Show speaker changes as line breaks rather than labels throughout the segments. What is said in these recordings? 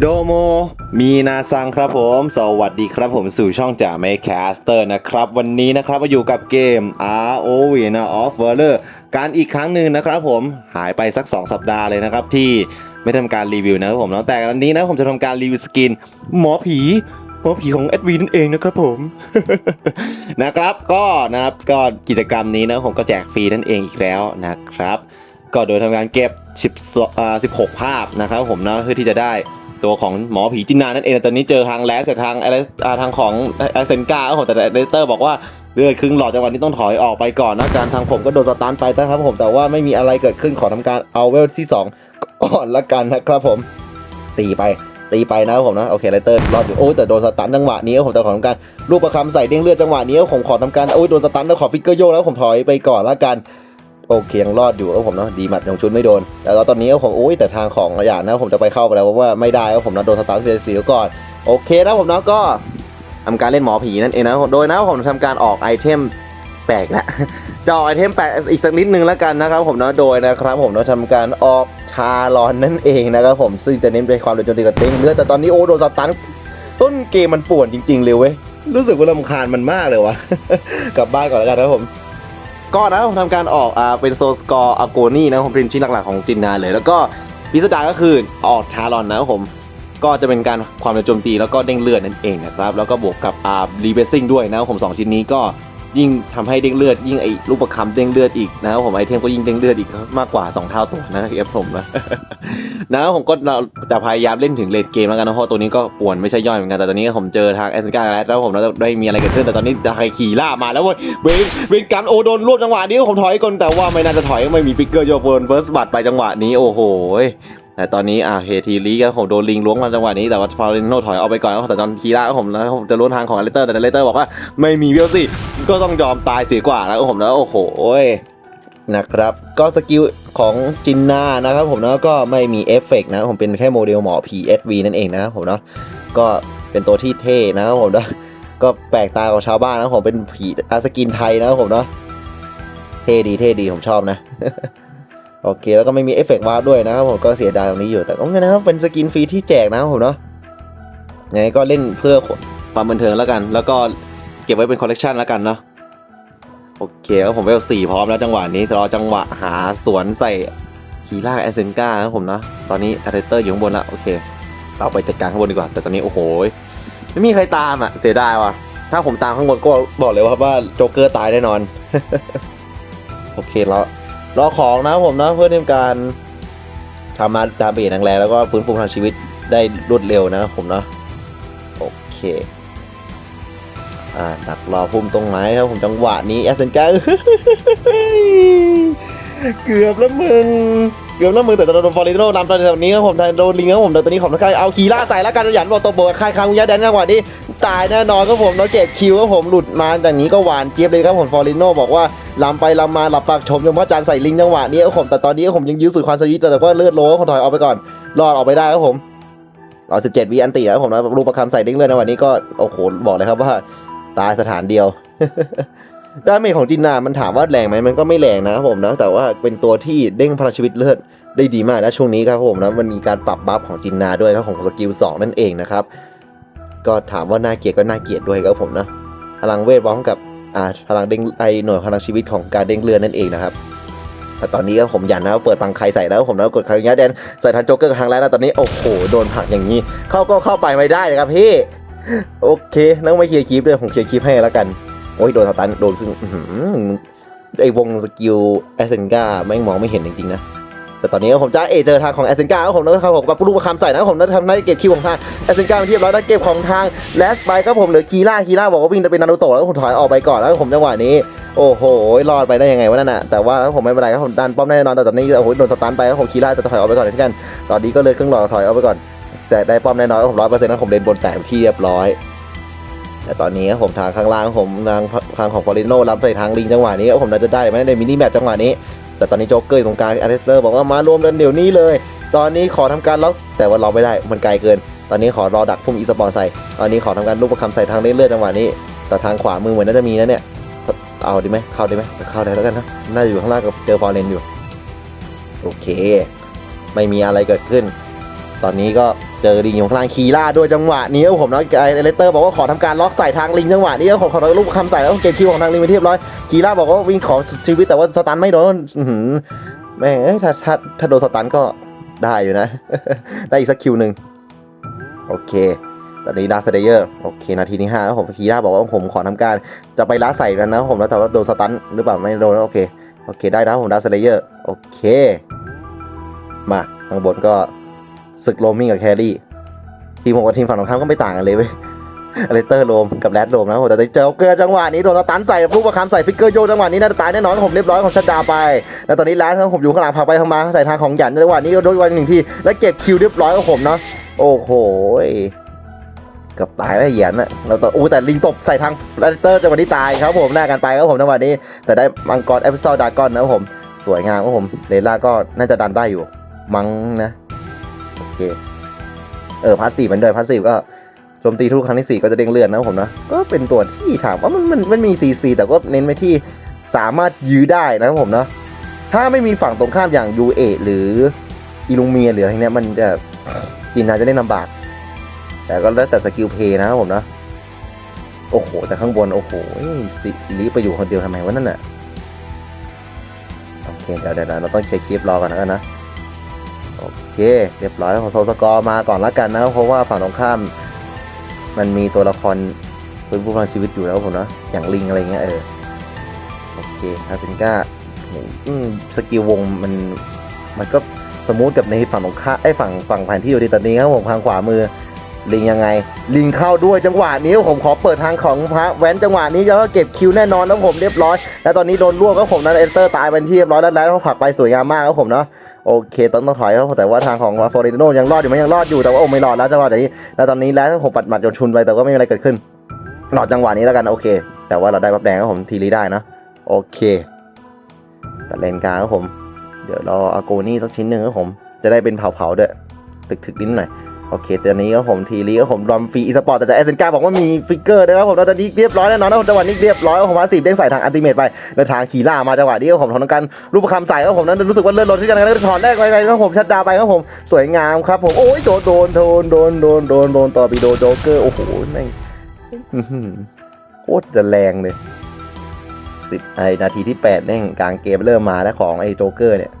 โดโมมีนาซังครับผม สวัสดีครับผมสู่ช่องจ่าเมคแคสเตอร์นะครับ วันนี้นะครับมาอยู่กับเกม ROV นะ Off w o r l d การอีกครั้งหนึ่งนะครับผมหายไปสัก 2 สัปดาห์เลยนะครับ ที่ไม่ทำการรีวิวนะครับผมแล้วแต่วันนี้นะผมจะทำการรีวิวสกิน หมอผีหมอผีของแอดวีนั่นเองนะครับผมนะครับก็นะครับก็กิจกรรมนี้นะผมก็แจกฟรีนั่นเองอีกแล้วนะครับ ก็โดยทำการเก็บ10 16 ภาพนะครับผมนะเพื่อที่จะได้ ตัวของหมอผีจินนานั่นเองตอนนี้เจอทางแลสกับทางอะไรทางของไอเซนกาครับผมแต่เดเตอร์บอกว่าเลือดครึ่งหลอดจังหวะนี้ต้องถอยออกไปก่อนนะการทางผมก็โดนสตาร์ทไปนะครับผมแต่ว่าไม่มีอะไรเกิดขึ้นขอทำการเอาเวลที่2ก่อนละกันนะครับผมตีไปตีไปนะครับผมนะโอเคไลเตอร์รอดอยู่โอ้แต่โดนสตันจังหวะนี้ผมแต่ขอทำการลูกประคำใส่เด้งเลือดจังหวะนี้ผมขอทำการโอ้ยโดนสตันแล้วขอฟิกเกอร์โยแล้วผมถอยไปก่อนละกัน โอเคยังรอดอยู่ครับผมเนาะดีหมัดยังชุนไม่โดน แต่ตอนนี้ครับผมโอ้ยแต่ทางของหยาดนะผมจะไปเข้าไปแล้วเพราะว่าไม่ได้ครับผมนะโดนสตาร์ทเสียสีก่อนโอเคนะผมเนาะก็ทำการเล่นหมอผีนั่นเองนะโดยนะผมทำการออกไอเทมแปลกละจะออกไอเทมแปลกอีกสักนิดนึงแล้วกันนะครับผมเนาะโดยนะครับผมเนาะทำการออกชาลอนนั่นเองนะครับผมซึ่งจะเน้นไปความเร็วโจมตีกับเด้งเลือดแต่ตอนนี้โอ้โดนสตันต้นเกมมันป่วนจริงๆเลยเว้ยรู้สึกว่าลำคาญมันมากเลยวะกลับบ้านก่อนแล้วกันนะครับผม ก็นะผมทำการออกอ่าเป็นโซสกอร์อาโกนี่นะผมเป็นชิ้นหลักๆของจินนาเลย แล้วก็พิสดารก็คือออกชาลอนนะครับผมก็จะเป็นการความเร็วโจมตีแล้วก็เด้งเลือดนั่นเองนะครับแล้วก็บวกกับอ่ารีเบสซิ่งด้วยนะครับผมสองชิ้นนี้ก็ ยิ่งทำให้เด้งเลือด ยิ่งไอ้ลูกประคำเด้งเลือดอีกนะครับผมไอเทมก็ยิ่งเด้งเลือดอีกมากกว่า 2 เท่าตัวนะครับผมนะนะครับผมก็จะพยายามเล่นถึงเลดเกมแล้วกันนะเพราะตัวนี้ก็ป่วนไม่ใช่ย่อยเหมือนกันแต่ตอนนี้ผมเจอทางแอสเซนการแล้วแล้วผมแล้วได้มีอะไรเกิดขึ้นแต่ตอนนี้ใครขี่ล่ามาแล้วเว้ยเวนเวนกันโอโดนรวบจังหวะนี้ผมถอยก่อนแต่ว่าไม่น่าจะถอยไม่มีฟิกเกอร์โยเฟิร์นเฟิร์สบัตไปจังหวะนี้โอ้โห แต่ตอนนี้อ่าเฮทีลีก็ผมโดนลิงล้วงมาจังหวะนี้แต่ว่าฟาเรนโนถอยออกไปก่อนแต่ตอนคีร่าผมแล้วผมจะล้วนทางของเลเตอร์แต่เลเตอร์บอกว่าไม่มีเวลสิก็ต้องยอมตายเสียกว่าแล้วผมแล้วโอ้โหนะครับก็สกิลของจินนานะครับผมเนาะก็ไม่มีเอฟเฟกต์นะผมเป็นแค่โมเดลหมอ PSV นั่นเองนะครับผมเนาะก็เป็นตัวที่เท่นะครับผมเนาะก็แปลกตากว่าชาวบ้านนะผมเป็นผีอาสกินไทยนะครับผมเนาะเท่ดีเท่ดีผมชอบนะ โอเคแล้วก็ไม่มีเอฟเฟกต์วาร์ด้วยนะครับผมก็เสียดายตรงนี้อยู่แต่ก็ไม่นะครับเป็นสกินฟรีที่แจกนะครับผมเนาะยังไงก็เล่นเพื่อความบันเทิงแล้วกัน แล้วก็เก็บไว้เป็นคอลเลกชันแล้วกันเนาะโอเคครับผมเวลสี่พร้อมแล้วจังหวะนี้รอจังหวะหาสวนใส่คีร่าแอสเซนกาครับผมนะตอนนี้อาร์เตอร์อยู่ข้างบนละโอเค เราไปจัดการข้างบนดีกว่า แต่ตอนนี้โอ้โหไม่มีใครตามอะเสียดายว่ะ ถ้าผมตามข้างบนก็บอกเลยว่าว่าโจ๊กเกอร์ตายแน่นอน โอเคแล้ว รอของนะครับผมนะเพื่อทำการทำมาดาเมจแรงๆแล้วก็ฟื้นฟูทางชีวิตได้รวดเร็วนะครับผมเนาะโอเคอ่าดักรอพุ่มตรงไม้ครับผมจังหวะนี้แอสเซนกาเกือบแล้วมึง เกือบแล้วมึงแต่ตอนโดนฟอร์เรโนนำตอนนี้ครับผมโดนลิงครับผมแต่ตอนนี้ของนักการเอาคีล่าใส่แล้วกันหยันบอกตัวเบิร์ดคายคางยาแดนจังหวะนี้ตายแน่นอนครับผมแล้วเก็บคิวครับผมหลุดมาจากนี้ก็หวานเจี๊ยบเลยครับผมฟอร์เรโนบอกว่าลำไปลำมาหลับปากชมยมพระจันทร์ใส่ลิงจังหวะนี้ครับผมแต่ตอนนี้ผมยังยื้อสุดความสวิตแต่ก็เลือดโลผมถอยออกไปก่อนรอดออกไปได้ครับผมเอา17วิอันตีแล้วผมนะลูกประคำใส่เด้งเลือดในวันนี้ก็โอ้โหบอกเลยครับว่าตายสถานเดียว ดาเมจของจินนา มันถามว่าแรงไหมมันก็ไม่แรงนะครับผมนะ แต่ว่าเป็นตัวที่เด้งพลังชีวิตเลือดได้ดีมากนะช่วงนี้ครับผมนะมันมีการปรับบัฟของจินนาด้วยครับของสกิล2นั่นเองนะครับ ก็ถามว่าน่าเกลียดก็น่าเกลียดด้วยครับผมนะ พลังเวทพร้อมกับอ่าพลังเด้งไอหน่วยพลังชีวิตของการเด้งเลือดนั่นเองนะครับแต่ตอนนี้ก็ผมยันนะเปิดปังไครใส่แล้วผมแล้วกดคาริยะแดนใส่ทันโจ๊กเกอร์กับทางแล้วนะตอนนี้โอ้โหโดนผักอย่างนี้ เข้าก็เข้าไปไม่ได้นะครับพี่โอเคนั่งไม่เคลียร์คลิปด้วยผมเคลียร์คลิปให้แล้วกัน โอ้ยโดนสตันโดนซึ่งไอวงสกิลแอสเซนกาไม่งมองไม่เห็นจริงๆนะแต่ตอนนี้ผมจะเอเจอทางของแอสเซนกาผมแล้วทางของแบบลูกประคำใส่นะผมแล้วทำได้เก็บคิวของทางแอสเซนกาเป็นที่รียบร้อยแล้วเก็บของทางแลสไปก็ผมเหลือคีร่าคีร่าบอกว่าวิ่งจะเป็นนารูโตะแล้วผมถอยออกไปก่อนแล้วผมจังหวะนี้โอ้โหรอดไปได้ยังไงวะนั่นน่ะแต่ว่าผมไม่เป็นไรครับผมดันป้อมแน่นอนแต่ตอนนี้โอ้โหโดนสตันไปครับผมคีร่าจะถอยออกไปก่อนเช่นกันตอนนี้ก็เลยครึ่งหลอดถอยออกไปก่อน แต่ได้ป้อมแน่นอนผมร้อยเปอร์เซ็นต์นะผมเล่นบนแตกที่เรียบร้อย แต่ตอนนี้ครับผมทางข้างล่างผมทางทางของฟอริโนรับใส่ทางลิงจังหวะนี้ครับผมน่าจะได้ไหมในมินิแมปจังหวะนี้ แต่ตอนนี้โจ๊กเกอร์ตรงกลางอาร์เทสเตอร์บอกว่ามารวมกันเดี๋ยวนี้เลย ตอนนี้ขอทำการล็อกแต่ว่าล็อกไม่ได้มันไกลเกิน ตอนนี้ขอรอดักพุ่มอีสปอร์ใส่ตอนนี้ขอทำการลูกประคำใส่ทางเลื่อยๆจังหวะนี้ แต่ทางขวามือเหมือนน่าจะมีนะเนี่ยเอาดีไหมเข้าดีไหมเข้าได้แล้วกันนะน่าจะอยู่ข้างล่างกับเจอฟอร์เรนอยู่โอเค ไม่มีอะไรเกิดขึ้น ตอนนี้ก็เจอลิงอยู่ข้างล่างคีล่าด้วยจังหวะนี้ผมนะไอเลเตอร์บอกว่าขอทำการล็อกใส่ทางลิงจังหวะนี้ก็ขอขอรูปคำใส่แล้วเก็บคิวของทางลิงไปเรียบร้อยคีล่าบอกว่าวิ่งขอชีวิตแต่ว่าสตันไม่โดนแม่เอ้ยถ้าถ้าถ้าโดนสตันก็ได้อยู่นะ ได้อีกสักคิวหนึ่งโอเค ตอนนี้ดาร์สเดเยอร์โอเค นาทีที่ห้าผมคีร่าบอกว่าผมขอทำการจะไปล้าใส่กันนะผมแล้วแต่ว่าโดนสตันหรือเปล่าไม่โดนโอเคโอเคได้นะผมดาร์สเดเยอร์โอเค มาข้างบนก็ ศึกโรมมิ่งกับแครี่ทีมผมกับทีมฝั่งตรงข้ามก็ไม่ต่างกันเลยเว้ยอเลเตอร์โรมกับแรดโรมนะผมแต่เจอเกอร์จังหวะนี้โดนสตันใส่ลูกประคำใส่ฟิกเกอร์โยจังหวะนี้น่าจะตายแน่นอนผมเรียบร้อยของชัดดาไป แล้วตอนนี้แรดผมอยู่ข้างหลังพาไปทางมาใส่ทางของหยันจังหวะนี้โดนวันหนึ่งทีแล้วเก็บคิวเรียบร้อยของผมเนาะโอ้โหเกือบตายแล้วเหยียนอะเราต่ออู้แต่ลิงตบใส่ทางแรดเตอร์จังหวะนี้ตายครับผมหน้ากันไปครับผมจังหวะนี้ แต่ได้มังกรเอพิโซดดากอนนะครับผมสวยงามครับผมเลล่าก็น่าจะดันได้อยู่มั้งนะ เคเออพาสซีฟเหมือนเดิมพาสซีฟก็โจมตีทุกครั้งที่สี่ก็จะเด้งเลือดนะผมนะ ก็เป็นตัวที่ถามว่ามันมันมันมีซีซีแต่ก็เน้นไปที่สามารถยื้อได้นะครับผมนะถ้าไม่มีฝั่งตรงข้ามอย่างยูเอหรืออีลุงเมียหรืออะไรเนี้ยมันจะจินนาจะเล่นลำบาก แต่ก็แล้วแต่สกิลเพย์นะครับผมนะ โอ้โห แต่ข้างบน โอ้โหสิทีนี้ไปอยู่คนเดียวทำไมวะนั่นน่ะโอเคเดี๋ยวเดี๋ยวเราต้องเช็คคลิปรอก่อนนะกันนะ เคเรียบร้อยของโซลสกอร์มาก่อนละกันนะครับเพราะว่าฝั่งตรงข้าม มันมีตัวละครเป็นผู้พลังชีวิตอยู่แล้วผมเนาะอย่างลิงอะไรเงี้ยเออโอเคอาซินก้าสกิลวงมันมันก็สมูทกับในฝั่งตรงข้ามไอ้ฝั่งฝั่งแผนที่อยู่ดีตอนนี้ครับผมทางขวามือ ลิงยังไง ลิงเข้าด้วยจังหวะนี้ผมขอเปิดทางของพระแว้นจังหวะนี้แล้วก็เก็บคิวแน่นอนแล้วผมเรียบร้อย แล้วตอนนี้โดนรวบก็ผมนั้นเอนเตอร์ตายเป็นที่เรียบร้อยแล้วแล้วเขาผลักไปสวยงามมากครับผมเนาะโอเคต้องต้องถอยครับแต่ว่าทางของฟอร์เรนโนยังรอดอยู่ไหมยังรอดอยู่แต่ว่าโอ้ไม่รอดแล้วจังหวะนี้แล้วตอนนี้แล้วผมปัดหมัดโยนชุนไปแต่ก็ไม่มีอะไรเกิดขึ้นรอจังหวะนี้แล้วกันโอเค แต่ว่าเราได้บัฟแดงครับผมทีรีได้นะโอเคแต่เลนกลางครับผม เดี๋ยวรออาโกนี่สักชิ้นหนึ่งครับผม จะได้เป็นเผาๆด้วย ตึกๆนิดหน่อย โอเคตอนนี้ก็ผมทีรีก็ผมรอมฟรีอีสปอร์ตแต่แต่เอสเซนกาบอกว่ามีฟิกเกอร์นะครับผมตอนนี้เรียบร้อยแน่นอนนะผมจังหวะนี้เรียบร้อยผมว่าสีเด้งใส่ทางอัลติเมทไปแล้วทางขี่ล่ามาจังหวะนี้ก็ผมทำการรูปคำใส่ก็ผมนั้นรู้สึกว่าเลื่อนรถที่กันแล้วถอนได้ไวๆแล้วผมชัดดาวไปครับผมสวยงามครับผมโอ้ยโดนโดนโดนโดนโดนโดนโดนต่อปีโดโจ๊กเกอร์โอ้โหแม่งโคตรจะแรงเลยสิบไอนาทีที่แปดแม่งกลางเกมเริ่มมาแล้วของไอ้โจ๊กเกอร์เนี่ย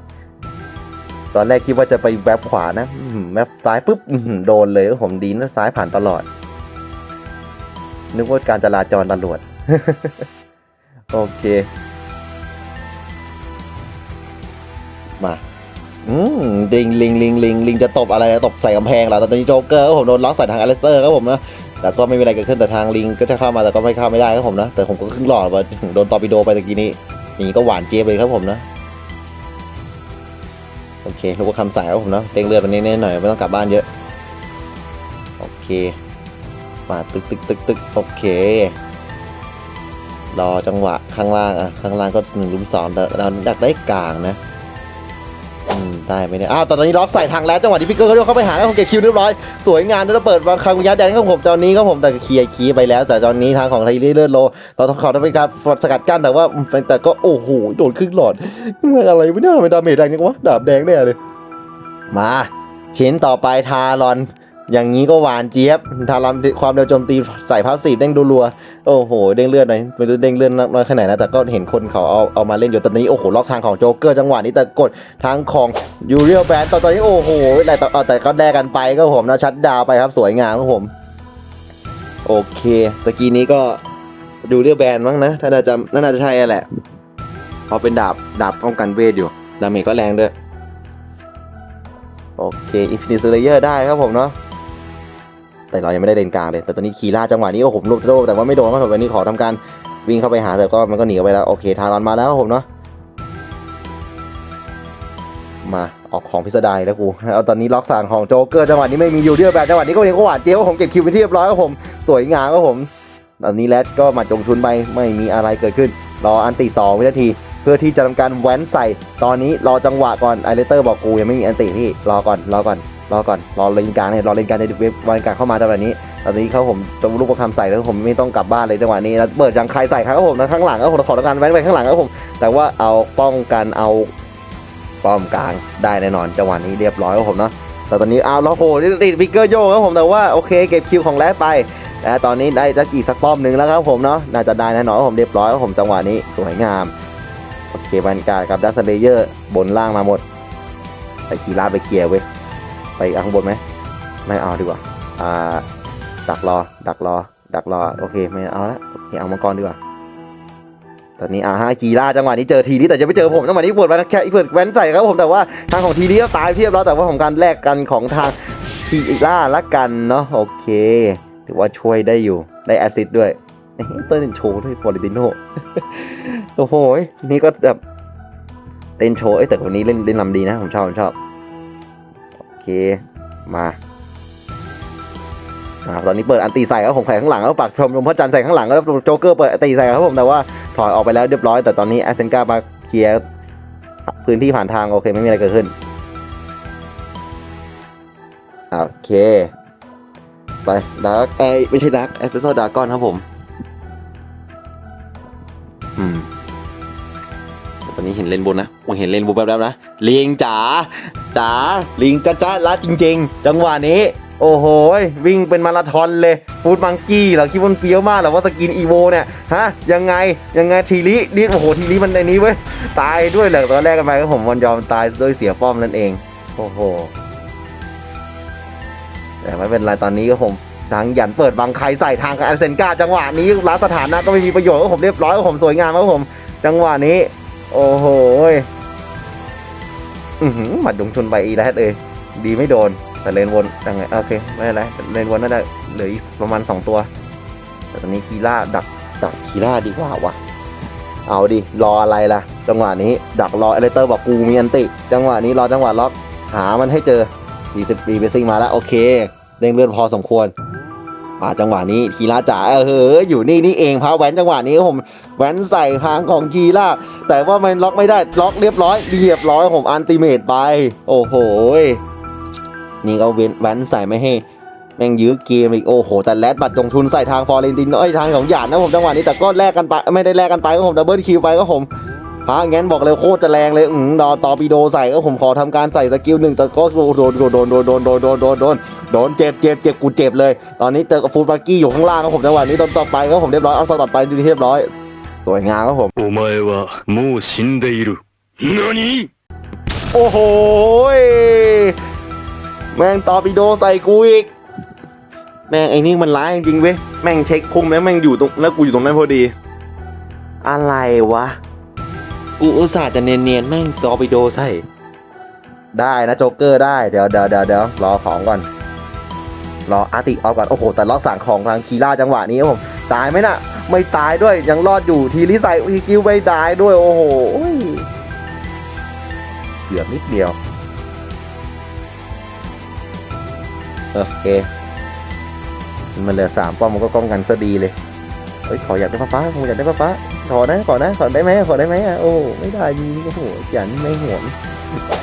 ตอนแรกคิดว่าจะไปแวบขวานะแวบซ้ายปุ๊บโดนเลยผมดีนะซ้ายผ่านตลอด นึกว่าการจราจรตำรวจ โอเค มา อืมลิงลิงลิงลิงลิงจะตบอะไรตบใส่กำแพงเหรอแต่ตอนนี้โจ๊กเกอร์ผมโดนล็อกใส่ทางอเลสเตอร์ครับผมนะแต่ก็ไม่มีอะไรเกิดขึ้นแต่ทางลิงก็จะเข้ามาแต่ก็ไม่เข้าไม่ได้ครับผมนะแต่ผมก็ครึ่งหลอดไปโดนตอร์ปิโดไปตะกี้นี้นี่ก็หวานเจี๊ยบเลยครับผมนะ โอเครู้ว่าคำสั่งครับผมเนาะเต็งเลือดวันนี้นิดหน่อยไม่ต้องกลับบ้านเยอะ โอเค มาตึกตึกตึกตึกโอเค รอจังหวะข้างล่างอะข้างล่างก็หนึ่งลุมสองแต่เราอยากได้กลางนะ ได้ไหมเนี่ยอ้าวตอนนี้ล็อกใส่ทางแล้วจังหวะที่พี่เกอร์เขาเข้าไปหาแล้วเขาเก็บคิวเรียบร้อยสวยงามแล้วเปิดวางคางยาแดนของผมตอนนี้ครับผมแต่เคลียร์คีไปแล้ว แต่ตอนนี้ทางของไทยเลือดโลตอนเขาต้องไปการสกัดกั้นแต่ว่าแต่ก็โอ้โหโดนครึ่งหลอดมันอะไรไม่ได้ทำไมดาเมจแรงจังวะดาบแดงแน่เลยมา ชิ้นต่อไปทารอน อย่างนี้ก็หวานเจี๊ยบทารอนความเร็วโจมตีใส่พาสซีฟเด้งดูรัว โอ้โห เด้งเลือดหน่อยไม่รู้เด้งเลือดน้อยแค่ไหนนะ แต่ก็เห็นคนเขาเอาเอามาเล่นอยู่ตอนนี้ โอ้โห ล็อกทางของโจ๊กเกอร์จังหวะนี้แต่กดทางของยูเรียลแบนตอนตอนนี้ โอ้โหแต่แต่แต่ก็แดกกันไปก็ผมนะชัดดาวไปครับสวยงามครับผม โอเคตะกี้นี้ก็ยูเรียลแบนมั้งนะ ถ้าน่าจะน่าจะใช่แหละเพราะเป็นดาบดาบป้องกันเวทอยู่ดาเมจก็แรงด้วยโอเคอินฟินิตเลเยอร์ได้ครับผมเนาะ แต่เรายังไม่ได้เลนกลางเลย แต่ตอนนี้คีร่าจังหวะนี้โอ้โหลูกโลแต่ว่าไม่โดนครับผมวันนี้ขอทำการวิ่งเข้าไปหาแต่ก็มันก็หนีไปแล้วโอเคทารอนมาแล้วผมเนาะมาออกของพิสดารแล้วกูเอาตอนนี้ล็อกสารของโจเกอร์จังหวะนี้ไม่มียูเดียแบบจังหวะนี้ก็เรียกว่าหวานเจี๊ยบผมเก็บคิวไปที่เรียบร้อยครับผมสวยงามครับผมตอนนี้แรดก็หมัดจงชุนไปไม่มีอะไรเกิดขึ้น รออันติสองวินาที เพื่อที่จะทำการแว้นใส่ ตอนนี้รอจังหวะก่อนไอเลเตอร์บอกกูยังไม่มีอันติพี่รอก่อนรอก่อน รอก่อนรอเลนกลางเนี่ยรอเลนกลางในเว็บวันกลางเข้ามาจังหวะนี้ตอนนี้เขาผมจะลูกประคำใส่แล้วผมไม่ต้องกลับบ้านเลยจังหวะนี้แล้วเปิดยังใครใส่ครับผมนะข้างหลังครับผมขอทำการแว้นไปข้างหลังครับผมแต่ว่าเอาป้องกันเอาป้อมกลางได้แน่นอนจังหวะนี้เรียบร้อยครับผมเนาะแต่ตอนนี้เอาแล้วโหนี่ติดฟิกเกอร์โยกครับผมแต่ว่าโอเคเก็บคิวของแรดไปและตอนนี้ได้จะกี่สักป้อมหนึ่งแล้วครับผมเนาะน่าจะได้แน่นอนครับผมเรียบร้อยครับผมจังหวะนี้สวยงามโอเคบันการกับดัสเลเยอร์บนล่างมาหมดไปคีราไปเคลียร์เว้ย ไปข้างบนไหมไม่เอาดีกว่าอ่าดักรอ ดักรอ ดักรอโอเคไม่เอาละโอเคเอามังกรดีกว่าตอนนี้อ่าฮาคีร่าจังหวะนี้เจอทีนี้แต่จะไม่เจอผมจังหวะนี้ปวดแวนแค่เปิดแวนใส่ครับผมแต่ว่าทางของทีนี้ก็ตายเทียบแล้วแต่ว่าของการแลกกันของทางคีร่าละกันเนาะโอเคถือว่าช่วยได้อยู่ได้แอสซิดด้วยเต้นโชว์ด้วยฟอริติโนโอ้โหนี้ก็แบบเต้นโชว์แต่คนนี้เล่นเล่นลำดีนะผมชอบผมชอบ เคมาตอนนี้เปิดอันตีใส่ครับผมแขข้างหลังแล้วปักชมรมพระจันทร์ใส่ข้างหลังแล้วโจ๊กเกอร์เปิดอันตีใส่ครับผมแต่ว่าถอยออกไปแล้วเรียบร้อย แต่ตอนนี้แอสเซนกามาเคลียร์พื้นที่ผ่านทางโอเคไม่มีอะไรเกิดขึ้นโอเคไปดาร์กไอไม่ใช่ดาร์กเอสเปโซดากอนครับผม อืม อนนี้เห็นเลนบนนะผมเห็นเลนบนแบบๆนะลิงจ๋าจ๋าลิงจ้าจ้าลัดจริง ๆ จังหวะนี้ โอ้โหวิ่งเป็นมาราธอนเลยฟูดมังกี้เหรอคิดว่าเฟี้ยวมากเหรอว่าสกินอีโวเนี่ยฮะยังไงยังไงทีลีนี่โอ้โหทีลีมันในนี้เว้ยตายด้วยเหรอตอนแรกกันไปก็ผมมันยอมตายด้วยเสียป้อมนั่นเอง โอ้โหแต่ไม่เป็นไรตอนนี้ก็ผมทางหยันเปิดบังใครใส่ทางกับแอนเซนกาจังหวะนี้ล้าสถานะก็ไม่มีประโยชน์ก็ผมเรียบร้อยก็ผมสวยงามครับผม จังหวะนี้ โอ้โหอือหือหมัดดงชนไปอีแล้วเอ้ยดีไม่โดน แต่เลนวนยังไงโอเค ไม่เป็นไรเลนวนน่าจะเหลืออีกประมาณ 2 ตัว แต่ตอนนี้คีร่าดักดักคีร่าดีกว่าวะเอาดิ รออะไรล่ะ จังหวะนี้ ดักรอเอเลเตอร์บอกกูมีอันติ จังหวะนี้รอจังหวะล็อก หามันให้เจอ40ปีเบซิ่งมาแล้ว โอเคเร่งเลือดพอสมควร มาจังหวะนี้คีร่าจ๋าเออเฮ้ยอยู่นี่นี่เองพาแหวนจังหวะนี้ผมแหวนใส่หางของคีร่าแต่ว่ามันล็อกไม่ได้ล็อกเรียบร้อยเรียบร้อยผมอันติเมตไป โอ้โหนี่เว้นแว้นใส่ไม่ให้แม่งยื้อเกมอีกโอ้โห แต่แรดบัตรลงทุนใส่ทางฟอร์เรนตินเอ้ยทางของหยาดนะผมจังหวะนี้แต่ก็แลกกันไปไม่ได้แลกกันไปก็ผมดับเบิลคิวไปก็ผม ฮะงั้นบอกเลยโคตรจะแรงเลยอืมดอตอปีโดใส่ก็ผมขอทำการใส่สกิลหนึ่งแต่ก็โดนโดนโดนโดนโดนโดนโดนโดนโดนเจ็บเจ็บเจ็บกูเจ็บเลย ตอนนี้เจอกับฟูดบักกี้อยู่ข้างล่างก็ผมจังหวะนี้ตอนต่อไปก็ผมเรียบร้อยเอาสตัดไปดูเรียบร้อย สวยงามครับผม
โอ้ไม่ว่ามูสินเดอิรุนานิ
โอ้โหแม่งตอปีโดใส่กูอีกแม่งไอ้นี่มันร้ายจริงเว้ยแม่งเช็คพุ่มแล้วแม่งอยู่ตรงแล้วกูอยู่ตรงนั้นพอดี อะไรวะ กูอุตส่าห์จะเนียนๆแม่งตอร์ปิโดใส่ ได้นะโจ๊กเกอร์ได้เดี๋ยวเดี๋ยวเดี๋ยวเดี๋ยวรอของก่อน รออาร์ติออฟก่อน โอ้โห แต่ล็อกสั่งของทางคีร่าจังหวะนี้ครับผมตายไหมน่ะ ไม่ตายด้วยยังรอดอยู่ทีลิใส่ทีกิวไม่ตายด้วย โอ้โหเหลือนิดเดียวโอเค มันเหลือสามป้อมมันก็ป้องกันซะดีเลย เฮ้ยขออยากได้ฟ้าฟ้าผมอยากได้ฟ้าฟ้าขอนะขอนะขอได้ไหมขอได้ไหมอะโอ้ไม่ได้มีนี่ก็โหยันไม่ห่วง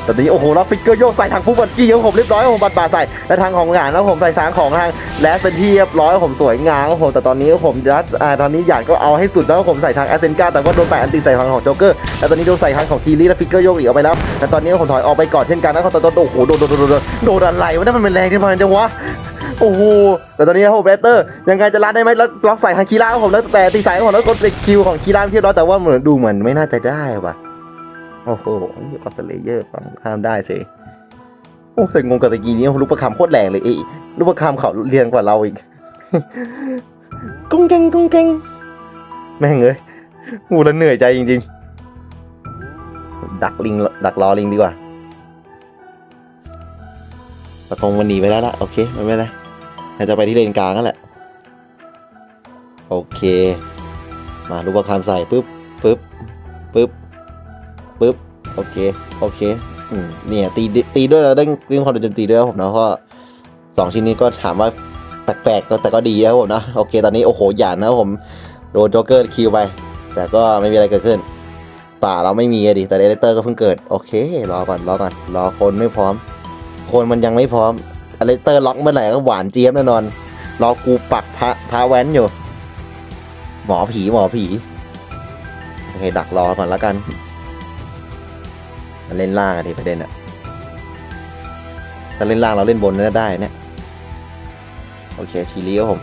ตอนนี้โอ้โหแล้วฟิกเกอร์โยกใส่ทางผู้บัตกี้ของผมเรียบร้อยผมบัตรบาใส่และทางของงานแล้วผมใส่สางของทางแลสเป็นที่เรียบร้อยผมสวยงามผมแต่ตอนนี้ผมรัดอ่าตอนนี้หยาดก็เอาให้สุดแล้วผมใส่ทางแอสเซนกาแต่ว่าโดนแปะอันตีใส่ทางของโจ๊กเกอร์แล้วตอนนี้โดนใส่ทางของทีรีและฟิกเกอร์โยกหลีออกไปแล้วแต่ตอนนี้ผมถอยออกไปก่อนเช่นกันนะแต่ตอนนี้โอ้โหโดนโดนโดนโดนโดนโดนอะไรวะนั่นมันเป็นแรงที่มันจังวะ โอ้โหแต่ตอนนี้ครับผมเบเตอร์ยังไงจะรัดได้ไหมแล้วล็อกใส่ทางคีร่าครับผมแล้วแต่ตีส่ครับผมแล้วกดคิวของคีร่าเรียบร้อยแต่ว่าเหมือนดูเหมือนไม่น่าจะได้ว่ะโอ้โหก็สเลเยอร์ฟังข้ามได้สิโอ้แต่งงกับตะกี้นี้ลูกประคำโคตรแรงเลยเอ้ลูกประคำเขาเรียนกว่าเราอีกกุ้งเกงกุ้งเกงแม่งเอ้ยกูแล้วเหนื่อยใจจริง ๆ ดักลิงดักรอลิงดีกว่าประคองมันหนีไปแล้วละโอเคไม่เป็นไร น่าจะไปที่เลนกลางนั่นแหละ โอเค มาลูกประคำใส่ปุ๊บปุ๊บปุ๊บปุ๊บโอเค โอเค อืม เนี่ย ตี ตีด้วยแล้วได้เรื่งความโดนโจมตีด้วยครับผมนะเพราะสองชิ้นนี้ก็ถามว่าแปลกๆก็แต่ก็ดีนะครับผมนะ โอเค ตอนนี้ โอ้โห หยาดนะครับผม โดนโจ๊กเกอร์คิวไป แต่ก็ไม่มีอะไรเกิดขึ้น ป่าเราไม่มีอะดิ แต่เดเตอร์ก็เพิ่งเกิด โอเค รอก่อน รอก่อน รอคนไม่พร้อม คนมันยังไม่พร้อม อเลเตอร์ล็อกเมื่อไหร่ก็หวานเจี๊ยบแน่นอน รอกูปักพระพระแว้นอยู่ หมอผีหมอผี โอเค ดักรอก่อนแล้วกันมันเล่นล่างอะดิประเด็นอะถ้าเล่นล่างเราเล่นบนน่าได้เนี่ยโอเคทีรีก็ผม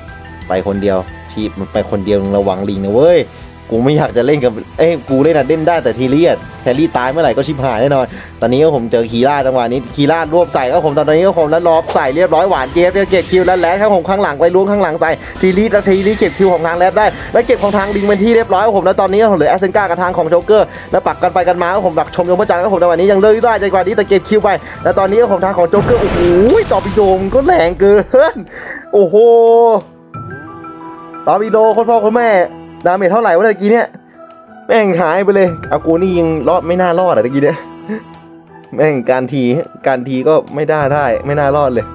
ไปคนเดียวทีมันไปคนเดียวระวังลิงนะเว้ย กูไม่อยากจะเล่นกับ เอ้ยกูเล่นอะเล่นได้แต่ทีเรียดแครี่ตายเมื่อไหร่ก็ชิบหายแน่นอน ตอนนี้ก็ผมเจอคีร่าจังหวะนี้คีร่ารวบใส่ก็ผมตอนนี้ก็ผมแล้วรอบใส่เรียบร้อยหวานเจี๊ยบเรียกเก็บคิวแล้วแล้วข้างผมข้างหลังไปล้วงข้างหลังใส่ทีรีแล้วทีรีเก็บคิวของทางแรดได้ แล้วเก็บของทางลิงเป็นที่เรียบร้อยก็ผมแล้วตอนนี้ก็ผมเหลือแอสเซนกากับทางของโจ๊กเกอร์แล้วปักกันไปกันมาก็ผมดักชมยมพระจันทร์ก็ผมจังหวะนี้ยังเลิกได้จังหวะนี้แต่เก็บคิวไปแล้วตอนนี้ก็ผมทางของโจ๊กเกอร์โอ้โหต่อปิโดมก็แรงเกินโอ้โหตอปิโดคตรพ่อคตรแม่ ดาเมจเท่าไหร่วะเมื่อกี้เนี่ยแม่งหายไปเลยอากูนี่ยังรอดไม่น่ารอดอะตะกี้เนี่ยแม่งการทีการทีก็ไม่ได้ได้ ไม่น่ารอดเลย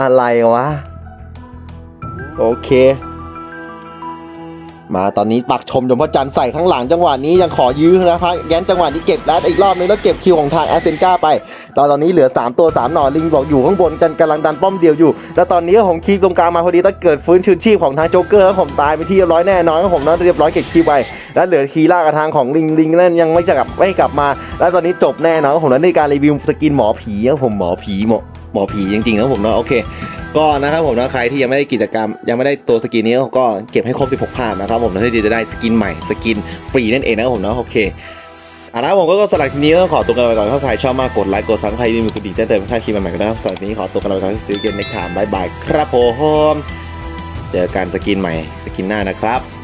อะไรวะ โอเค มาตอนนี้ปักชมยมพจันทร์ใส่ข้างหลังจังหวะนี้ยังขอยื้อนะครับแกนจังหวะนี้เก็บแรดอีกรอบนึงแล้วเก็บคิวของทางแอสเซนกาไปตอนตอนนี้เหลือ 3 ตัว 3 หน่อลิงบอกอยู่ข้างบนกันกำลังดันป้อมเดียวอยู่ แล้วตอนนี้ผมคีบตรงกลางมาพอดีถ้าเกิดฟื้นชืนชีพของทางโจ๊กเกอร์แล้วผมตายไปที่เรียบร้อยแน่นอนก็ผมนั้นเรียบร้อยเก็บคิวไปแล้วเหลือคีล่ากับทางของลิงลิงนั่นยังไม่จะกลับไม่กลับมา แล้วตอนนี้จบแน่นอนผมนั้นในการรีวิวสกินหมอผีครับผมหมอผีหมอ หมอผีจริงๆครับผมเนาะโอเค ก็นะครับผมนะใครที่ยังไม่ได้กิจกรรม ยังไม่ได้ตัวสกินนี้ก็เก็บให้ครบ 16 ภาพนะครับผมนะที่จะได้สกินใหม่สกินฟรีนั่นเองนะครับผมเนาะโอเคอ่านะผมก็สลักทีนี้ก็ขอตัวกันไปก่อนถ้าใครชอบมากกดไลค์กดซับสไครต์ที่มีกระดิ่งแจ้งเตือนเพื่อถ้าคลิปใหม่ๆก็ได้สำหรับวันนี้ขอตัวกันไปก่อนซื้อเกมในขามบายบายครับผมเจอกันสกินใหม่สกินหน้านะครับ